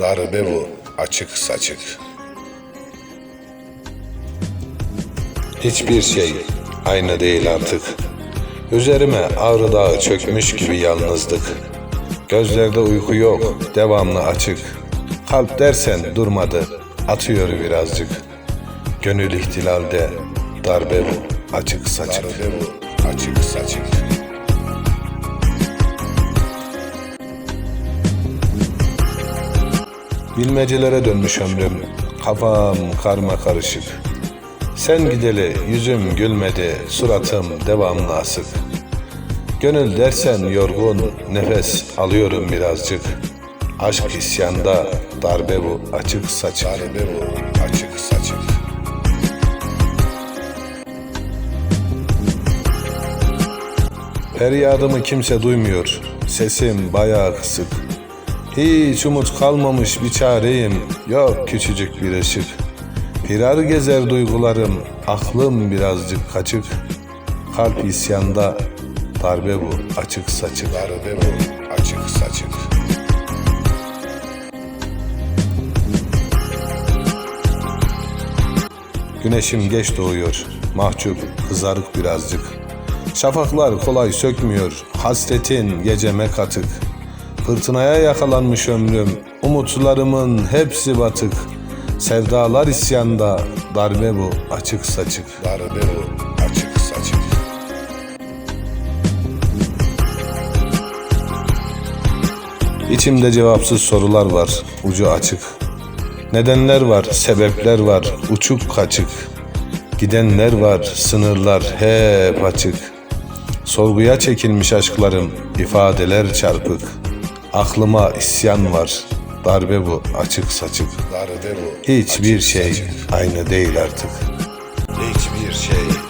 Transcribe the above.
Darbe bu, açık saçık. Hiçbir şey aynı değil artık. Üzerime ağrı dağı çökmüş gibi yalnızlık. Gözlerde uyku yok, devamlı açık. Kalp dersen durmadı, atıyor birazcık. Gönül ihtilalde, darbe bu, açık saçık. Darbe bu, açık saçık. Bilmecelere dönmüş ömrüm, kafam karma karışık. Sen gideli yüzüm gülmedi, suratım devamlı asık. Gönül dersen yorgun, nefes alıyorum birazcık. Aşk isyanda, darbe bu, açık saçık. Darbe bu, açık saçık. Feryadımı kimse duymuyor, sesim bayağı kısık. Hiç umut kalmamış bir çareyim, yok küçücük bir ışık. Firar gezer duygularım, aklım birazcık kaçık. Kalp isyanda, darbe bu, açık saçık. Darbe bu, açık saçık. Güneşim geç doğuyor, mahcup, kızarık birazcık. Şafaklar kolay sökmüyor, hasretin geceme katık. Fırtınaya yakalanmış ömrüm, umutlarımın hepsi batık. Sevdalar isyanda, darbe bu, açık saçık. Darbe bu, açık saçık. İçimde cevapsız sorular var, ucu açık. Nedenler var, sebepler var, uçuk kaçık. Gidenler var, sınırlar hep açık. Sorguya çekilmiş aşklarım, ifadeler çarpık. Aklıma isyan var. Darbe bu, açık saçık. Darbe bu. Hiçbir açık şey saçık. aynı değil artık. Hiçbir şey